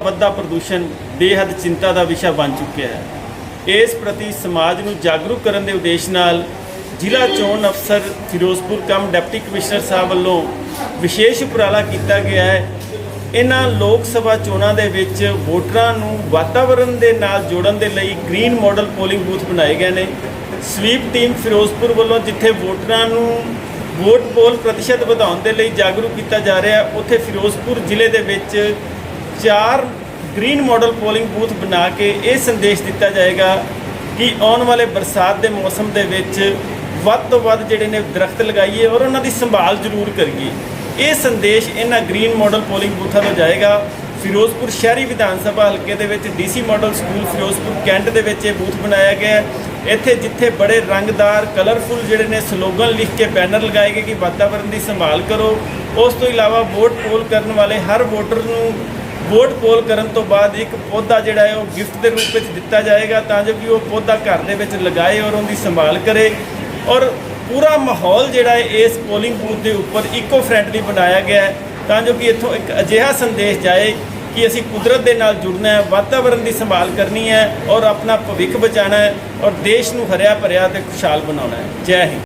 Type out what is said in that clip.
ਵੱਧਦਾ ਪ੍ਰਦੂਸ਼ਣ ਬੇਹੱਦ ਚਿੰਤਾ ਦਾ ਵਿਸ਼ਾ ਬਣ ਚੁੱਕਿਆ ਹੈ। ਇਸ ਪ੍ਰਤੀ ਸਮਾਜ ਨੂੰ ਜਾਗਰੂਕ ਕਰਨ ਦੇ ਉਦੇਸ਼ ਨਾਲ ਜ਼ਿਲ੍ਹਾ ਚੋਣ ਅਫਸਰ ਫਿਰੋਜ਼ਪੁਰ ਕਮ ਡਿਪਟੀ ਕਮਿਸ਼ਨਰ ਸਾਹਿਬ ਵੱਲੋਂ ਵਿਸ਼ੇਸ਼ ਉਪਰਾਲਾ ਕੀਤਾ ਗਿਆ ਹੈ। ਇਹਨਾਂ ਲੋਕ ਸਭਾ ਚੋਣਾਂ ਦੇ ਵਿੱਚ ਵੋਟਰਾਂ ਨੂੰ ਵਾਤਾਵਰਣ ਦੇ ਨਾਲ ਜੋੜਨ ਦੇ ਲਈ ਗ੍ਰੀਨ ਮਾਡਲ ਪੋਲਿੰਗ ਬੂਥ ਬਣਾਏ ਗਏ ਨੇ। ਸਵੀਪ ਟੀਮ ਫਿਰੋਜ਼ਪੁਰ ਵੱਲੋਂ ਜਿੱਥੇ ਵੋਟਰਾਂ ਨੂੰ ਵੋਟ ਪੋਲ ਪ੍ਰਤੀਸ਼ਤ ਵਧਾਉਣ ਦੇ ਲਈ ਜਾਗਰੂਕ ਕੀਤਾ ਜਾ ਰਿਹਾ ਹੈ ਉੱਥੇ ਫਿਰੋਜ਼ਪੁਰ ਜ਼ਿਲ੍ਹੇ ਦੇ ਵਿੱਚ ਚਾਰ ਗ੍ਰੀਨ ਮਾਡਲ ਪੋਲਿੰਗ ਬੂਥ ਬਣਾ ਕੇ ਇਹ ਸੰਦੇਸ਼ ਦਿੱਤਾ ਜਾਏਗਾ ਕਿ ਆਉਣ ਵਾਲੇ ਬਰਸਾਤ ਦੇ ਮੌਸਮ ਦੇ ਵਿੱਚ ਵੱਧ ਤੋਂ ਵੱਧ ਜਿਹੜੇ ਨੇ ਦਰਖਤ ਲਗਾਈਏ ਔਰ ਉਹਨਾਂ ਦੀ ਸੰਭਾਲ ਜ਼ਰੂਰ ਕਰੀਏ। ਇਹ ਸੰਦੇਸ਼ ਇਹਨਾਂ ਗ੍ਰੀਨ ਮਾਡਲ ਪੋਲਿੰਗ ਬੂਥਾਂ ਤੋਂ ਜਾਏਗਾ। ਫਿਰੋਜ਼ਪੁਰ ਸ਼ਹਿਰੀ ਵਿਧਾਨ ਸਭਾ ਹਲਕੇ ਦੇ ਵਿੱਚ DC model school Firozpur cantt ਦੇ ਵਿੱਚ ਇਹ ਬੂਥ ਬਣਾਇਆ ਗਿਆ ਇੱਥੇ ਜਿੱਥੇ ਬੜੇ ਰੰਗਦਾਰ ਕਲਰਫੁਲ ਜਿਹੜੇ ਨੇ ਸਲੋਗਨ ਲਿਖ ਕੇ ਬੈਨਰ ਲਗਾਏ ਗਏ ਕਿ ਵਾਤਾਵਰਣ ਦੀ ਸੰਭਾਲ ਕਰੋ। ਉਸ ਤੋਂ ਇਲਾਵਾ ਵੋਟ ਪੋਲ ਕਰਨ ਵਾਲੇ ਹਰ ਵੋਟਰ ਨੂੰ ਵੋਟ ਪੋਲ ਕਰਨ ਤੋਂ ਬਾਅਦ ਇੱਕ ਪੌਦਾ ਜਿਹੜਾ ਹੈ ਉਹ ਗਿਫਟ ਦੇ ਰੂਪ ਵਿੱਚ ਦਿੱਤਾ ਜਾਏਗਾ ਤਾਂ ਜੋ ਕਿ ਉਹ ਪੌਦਾ ਘਰ ਦੇ ਵਿੱਚ ਲਗਾਏ ਔਰ ਉਹਦੀ ਸੰਭਾਲ ਕਰੇ। ਔਰ ਪੂਰਾ ਮਾਹੌਲ ਜਿਹੜਾ ਹੈ ਇਸ ਪੋਲਿੰਗ ਬੂਥ ਦੇ ਉੱਪਰ ਇਕੋ ਫ੍ਰੈਂਡਲੀ ਬਣਾਇਆ ਗਿਆ ਹੈ ਤਾਂ ਜੋ ਕਿ ਇੱਥੋਂ ਇੱਕ ਅਜਿਹਾ ਸੰਦੇਸ਼ ਜਾਏ ਕਿ ਅਸੀਂ ਕੁਦਰਤ ਦੇ ਨਾਲ ਜੁੜਨਾ ਹੈ ਵਾਤਾਵਰਣ ਦੀ ਸੰਭਾਲ ਕਰਨੀ ਹੈ ਔਰ ਆਪਣਾ ਭਵਿੱਖ ਬਚਾਉਣਾ ਹੈ ਔਰ ਦੇਸ਼ ਨੂੰ ਹਰਿਆ ਭਰਿਆ ਤੇ ਖੁਸ਼ਹਾਲ ਬਣਾਉਣਾ ਹੈ। ਜੈ ਹਿੰਦ।